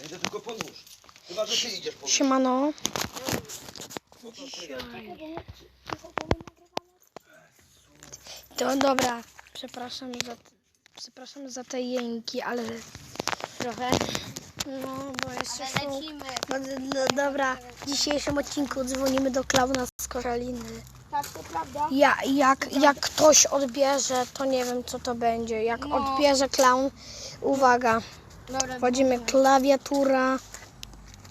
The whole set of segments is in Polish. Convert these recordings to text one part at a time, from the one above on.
Ja idę tylko po nóż. Chyba, że ty idziesz po nóż. Siemano. No to ty. To dobra. Przepraszam za, przepraszam za te jęki, ale trochę. No, bo jeszcze są... Lecimy. No, no, dobra, w dzisiejszym odcinku dzwonimy do klauna z Koszaliny. Tak, to prawda. Ja, jak, jak ktoś odbierze, to nie wiem co to będzie. Jak No. odbierze klaun, uwaga, Dobra, wchodzimy klawiatura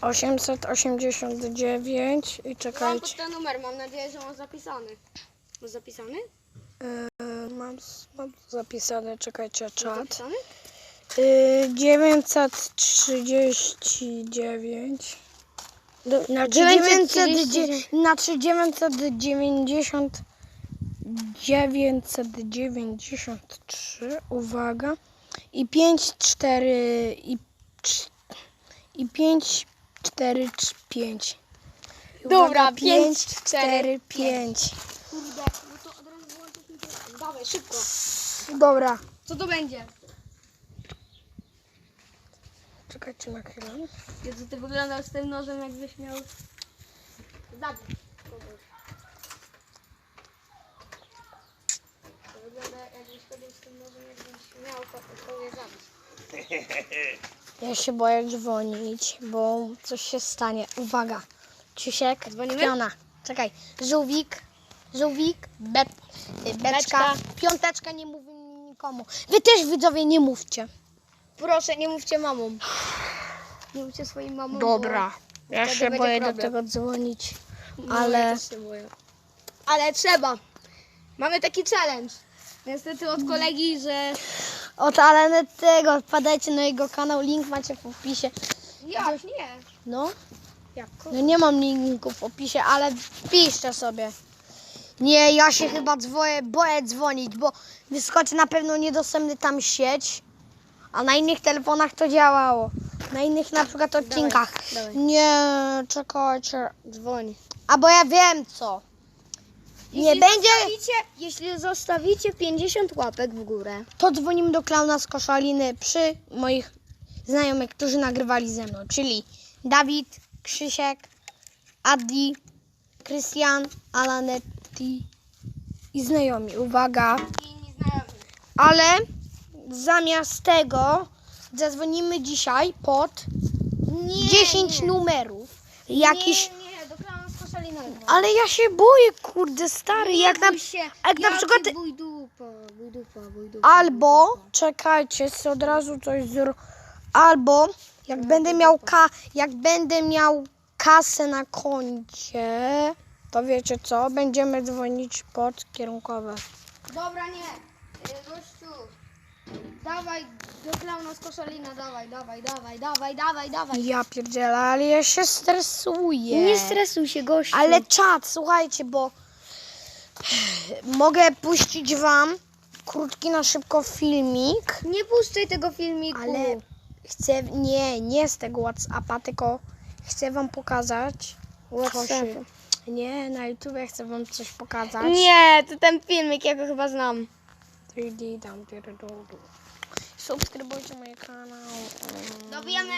889 i Mam czekajcie. pod ten numer, mam nadzieję, że mam zapisany. Masz zapisany? Yy, Mam, mam zapisane, czekajcie, Masz czat. zapisany? Yy, 939 Do, znaczy 939. 900, znaczy 990 993 uwaga i 5 4 i, i 5 4 5 Dobra, 5 pięć, 4 5 Kurde, no to od razu włączyć mikrofon. Dawaj, szybko. Dobra, Co to będzie? czekajcie na chwilę. Jezu, ty wyglądasz z tym nożem, jakbyś miał... Zabić kogoś. To wygląda, jakbyś miał kogoś zabić. Ja się boję dzwonić, bo coś się stanie. Uwaga. Ciusiek, Dzwonimy? piona. Czekaj. Żółwik, żółwik, bet, y, beczka, Beczka. piąteczka, nie mów nikomu. Wy też widzowie nie mówcie. Proszę, nie mówcie mamom. Nie mówcie swoim mamom. Dobra. Ja się boję do problem. tego dzwonić. bo... No, ale- ja. Ale trzeba. Mamy taki challenge. Niestety od kolegi, że... Od tego, wpadajcie na jego kanał, link macie w opisie. Jak? Nie. No, Jak? no nie mam linku w opisie, ale piszcie sobie. Nie, ja się chyba dzwoję, boję dzwonić, bo wyskoczy na pewno niedostępny tam sieć, a na innych telefonach to działało. Na innych na przykład odcinkach. dawaj. Nie, czekajcie. Dzwoń. A bo ja wiem co. Nie będzie, Zostawicie, jeśli zostawicie 50 łapek w górę. to dzwonimy do klauna z koszaliny przy moich znajomych, którzy nagrywali ze mną, czyli Dawid, Krzysiek, Adi, Krystian, Alanetti i znajomi. Uwaga. I inni znajomi. Ale zamiast tego zadzwonimy dzisiaj pod Nie, 10 nie. numerów. Jakiś. Nie, nie, do klana z koszaliną. Ale ja się boję, kurde, stary. Nie jak na, bój się. jak na przykład. Bój dupa, bój dupa, bój dupa. Albo, czekajcie, chcę od razu coś zro... Albo, jak będę miał ka... jak będę miał kasę na koncie, to wiecie co? Będziemy dzwonić pod kierunkowe. Dobra, nie. Y, Gościu. Dawaj do klauna z koszalina, dawaj, dawaj, dawaj, dawaj, dawaj, dawaj. Ja pierdzielę, ale ja się stresuję. Nie stresuj się, gościu. Ale czat, słuchajcie, bo mogę puścić wam krótki na szybko filmik, Nie puszczaj tego filmiku. ale chcę, nie, nie z tego Whatsappa, tylko chcę wam pokazać WhatsApp. Nie, na YouTube chcę wam coś pokazać. Nie, to ten filmik, ja go chyba znam. 3D tam, pierdolę. Subskrybujcie mój kanał. Dobijamy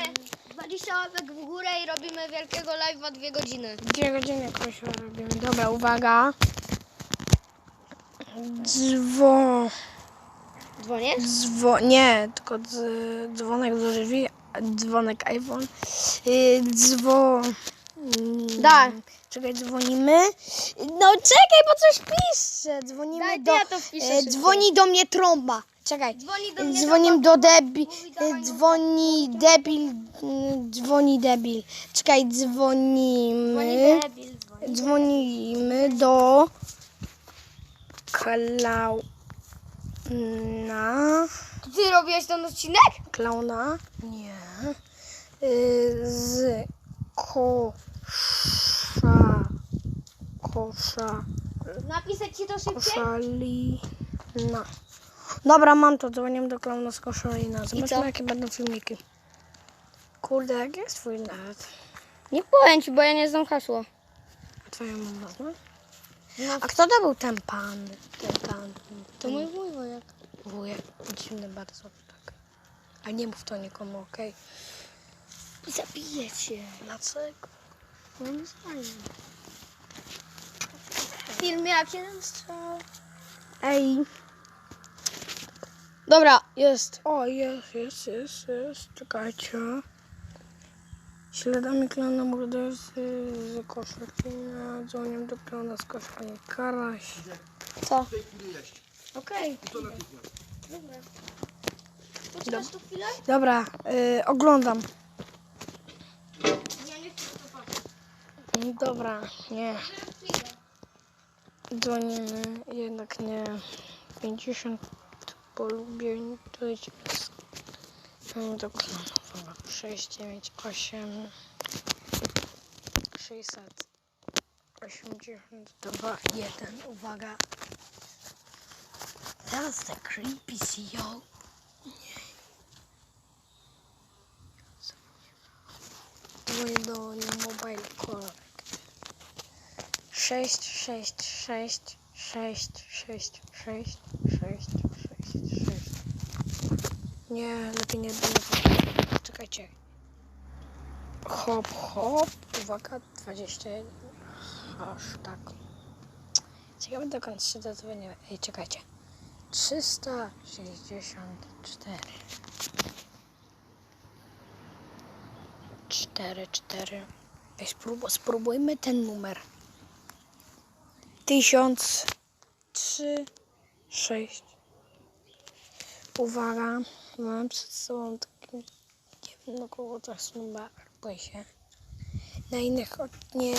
20 łapek w górę i robimy wielkiego live'a dwie godziny. Dwie godziny jakoś robimy. Dobra, uwaga. Dzwo... Dzwonię? Dzwo... Nie, tylko dz... dzwonek do drzwi. Dzwonek iPhone. Yy, dzwo... Mm, Tak. Czekaj, dzwonimy. No czekaj, bo coś pisze. Dzwonimy Daj, do... ja to wpiszę e, dzwoni do mnie trąba. Czekaj. Dzwoni do mnie Dzwonię trąba. do debil. Dzwoni debil. Dzwoni debil. Czekaj, dzwonimy. Dzwoni debil, dzwoni. Dzwonimy do klauna. Ty robiłeś ten odcinek? Klauna? Nie. Y, Z kosza. Kosza. Napisać ci to szybciej? Koszalina. Dobra, mam to. Dzwonię do klauna z koszalina. co? Zobaczmy, jakie będą filmiki. Kurde, jak jest twój nawet? Nie powiem ci, bo ja nie znam hasła. A twoja mama zna? No, A kto to był ten pan? Ten pan. to mój mój wujek. Wujek. Dziwny bardzo, tak. A nie mów to nikomu, okej? Zabiję cię. Dlaczego? Moim zdaniem. Film jak jeden strzał. Ej. Dobra, jest. O, jest, jest, jest, jest. Czekajcie. Śladami klana morder z, z koszarki. Dzwonię do klana z koszarki. Karaś. Co? Okej. I to natychmiast. Dobra. Poczekasz tu chwilę? Dobra, y, oglądam. Ja nie chcę to patrzeć. Dobra, nie. Dzwonimy, jednak nie. 50 polubień, to jest no, do klanu. 6, 9, 8, 682, 1. Uwaga. That's the creepy CEO. Do mobile call. 6, 6, 6, 6, 6, 6, 6, 6, 6. Nie, lepiej nie będę. Czekajcie. Hop, hop. Uwaga, 21. Aż tak. Ciekawe dokąd się dodzwoniłem. Ej, czekajcie. 364. 4, 4. Ej, spróbu- spróbujmy ten numer. Tysiąc trzy sześć. Uwaga, mam przed sobą taki, nie wiem jest numer, boję się. Na innych od- nie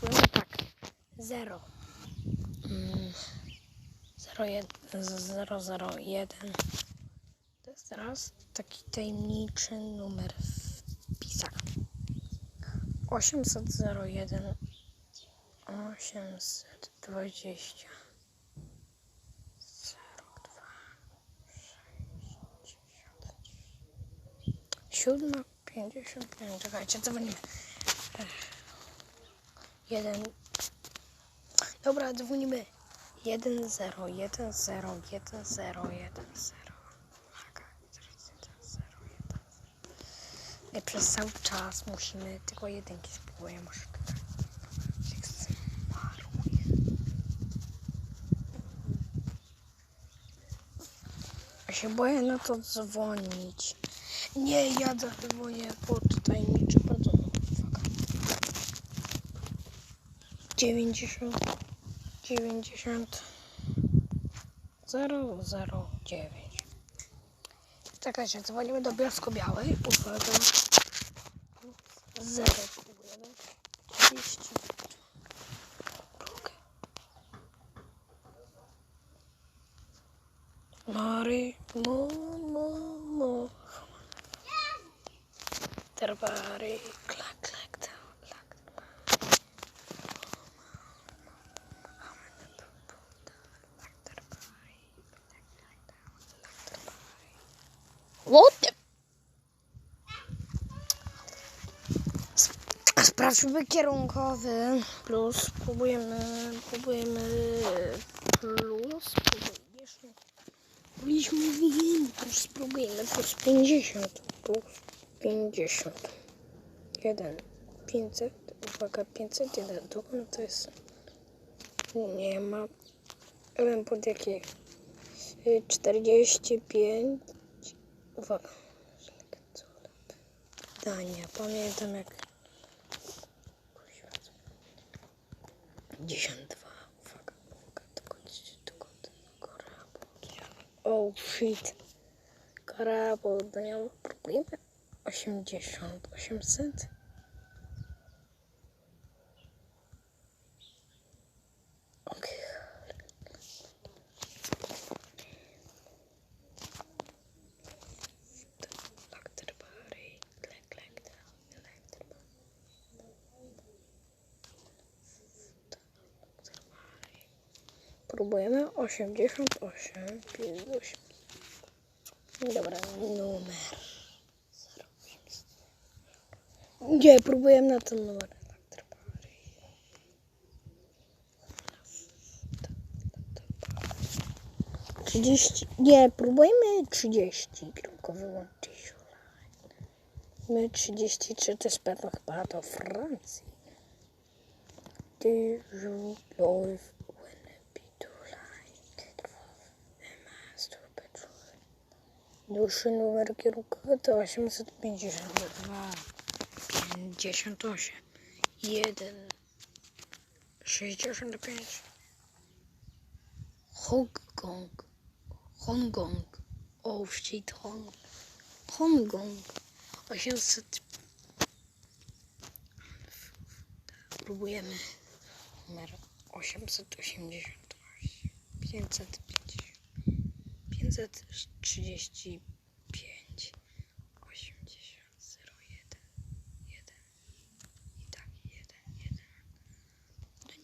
byłem tak. Zero. Mm, Zero jeden, z- zero zero jeden. To jest teraz taki tajemniczy numer w pisach. 801 820 02 Siódma, pięćdziesiąt, nie czekajcie, dzwonimy. Jeden. Dobra, dzwonimy. Jeden zero, jeden zero, jeden zero, jeden zero. Zero, zero. I przez cały czas musimy tylko jedynki spróbuję, tutaj. się zmaruje. Ja się boję na to dzwonić. Nie, ja dzwonię pod tajemniczy. Uwaga. 90 90 009 Czekajcie, dzwonimy do Bielsko-Białej. Uwaga. 0 próbujemy. 30 Mary, mu, mu, mu. Terbary, klak, klak, klak, klak. What the? Sp- Sprawdźmy kierunkowy. Plus, próbujemy, próbujemy plus. Próbujemy. Mówili, plus spróbujemy plus 50. Plus 50. 1. 500. Uwaga, 501. Dokąd to jest? Nie ma. Wiem pod jakie. Y, 45. Uwaga. Dania. Pamiętam jak. 52. Uwaga, uwaga. Dokąd, dokąd. Korabol. Oh shit. Korabol. Dania. Próbujemy. 80. 800. Okej. 88, 58. Dobra, numer. 08. Nie, próbujemy na ten numer. Trzydzieści. Nie, próbujmy trzydzieści. Tylko wyłączyć. My 33 to jest pewno chyba do Francji. Dyżu, Läuf, Dłuższy numer kierunkowy to 852, 58, 1, 65. Hongkong, Hongkong, oh shit, Hong, Hongkong, 800. Próbujemy. Numer 888, 550, 535, 80, 01, 1 i tak 1, 1.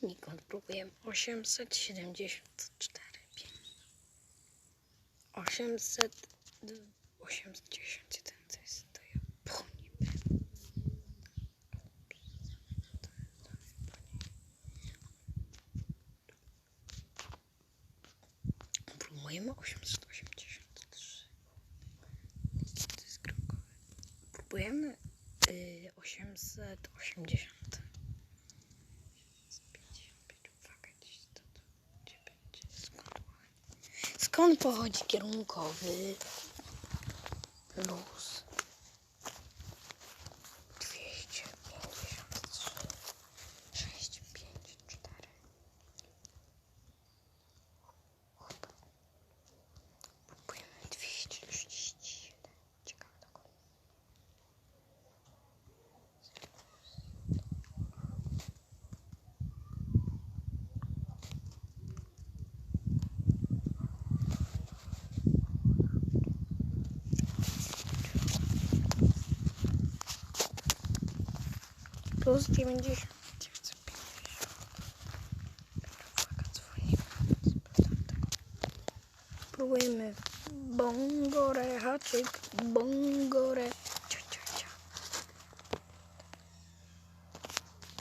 Nikąd próbujemy 874, 5, 881 to jest não pode dire um cover. Plus 90. 950. Uwaga, dzwonimy. Sprawdzam tego. Próbujemy bongore, haczyk, bongore, cia, cia, cia.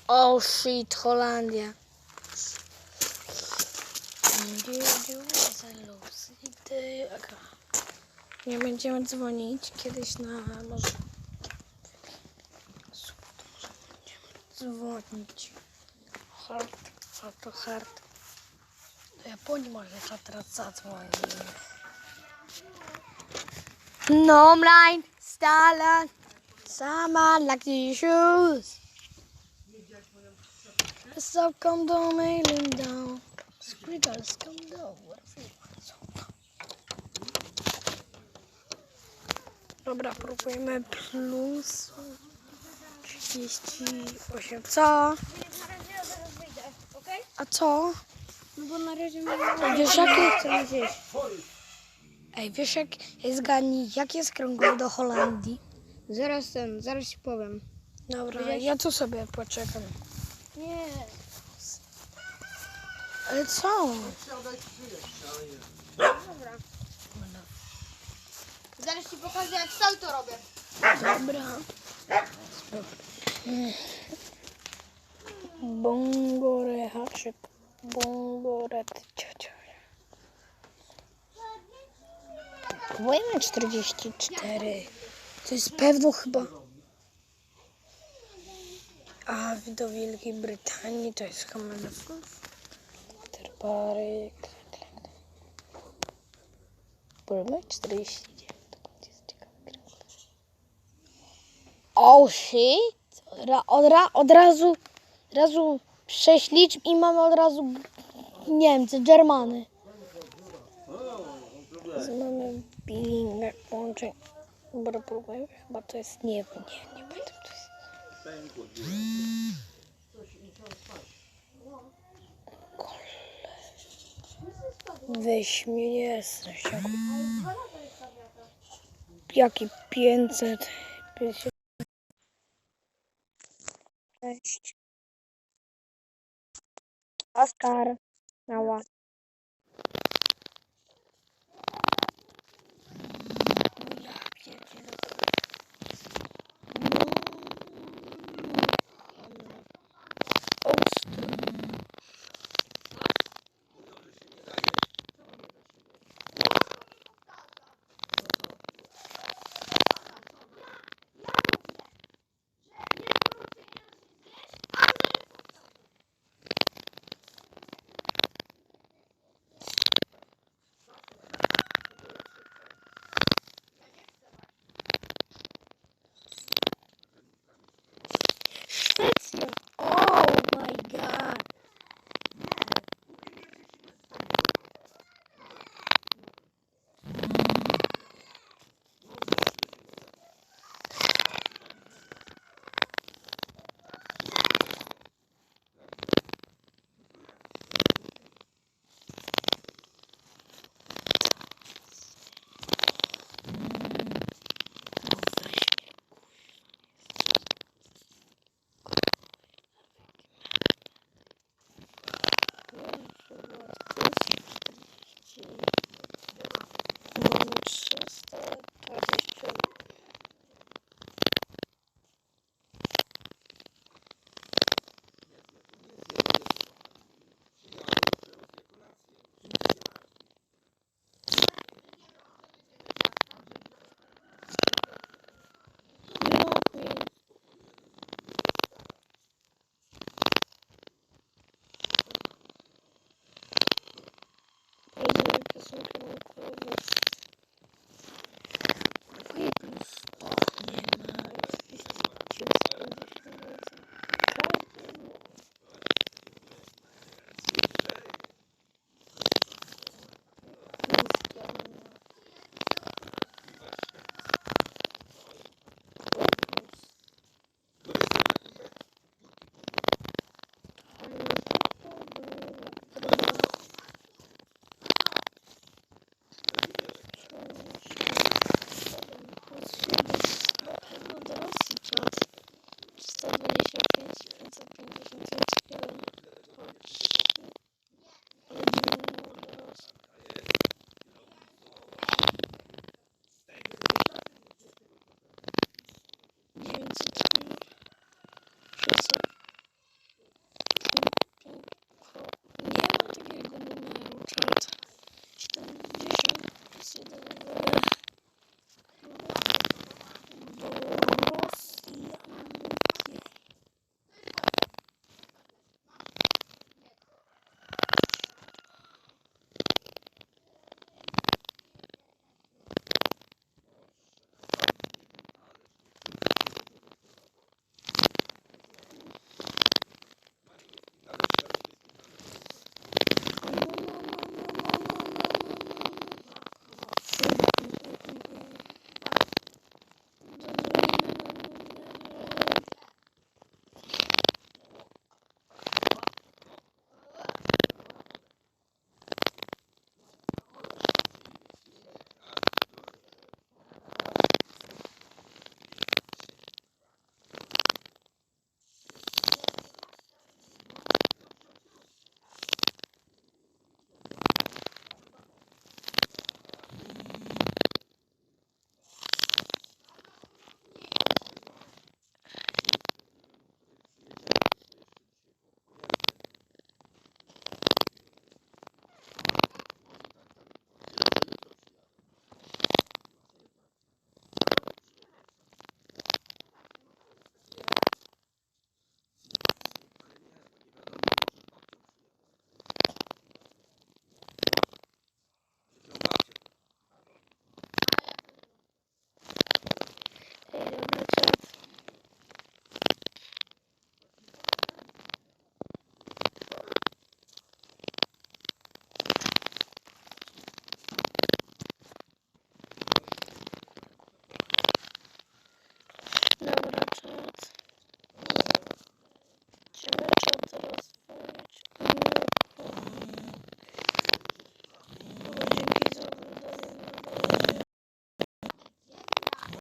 Oh shit, Holandia. Nie będziemy dzwonić kiedyś na może. Super, to może będziemy dzwonić. Hard, a to hard. Do Japonii może trzeba teraz zadzwonić. No Starla, someone like these shoes. So come down, mailing down. Squiggles, come down. Dobra, próbujemy plus 38. Co? A co? No bo na razie my Wiesz jakie... chcemy zjeść. Ej, wiesz jak jest gani, jak jest krągły do Holandii? Zaraz ten, zaraz ci powiem. Dobra, ja tu sobie poczekam. Nie. Ale co? Dobra. Zaraz ci pokażę jak salto robię. Dobra. Bongore haczyk. Bongore ciocio. Próbujemy 44. To jest pewno chyba. A do Wielkiej Brytanii to jest na Terpary. Próbujemy 49. Dokąd jest ciekawy kręg. Oh shit! Od, ra, od razu, od razu sześć liczb i mamy od razu Niemcy, Germany. Mamy bilingę połączeń. Dobra, próbujemy. Chyba to jest nie, nie, nie pamiętam to jest. Kole. Weź mnie nie. Jaki 500? 50. Cześć. Oskar. Mała.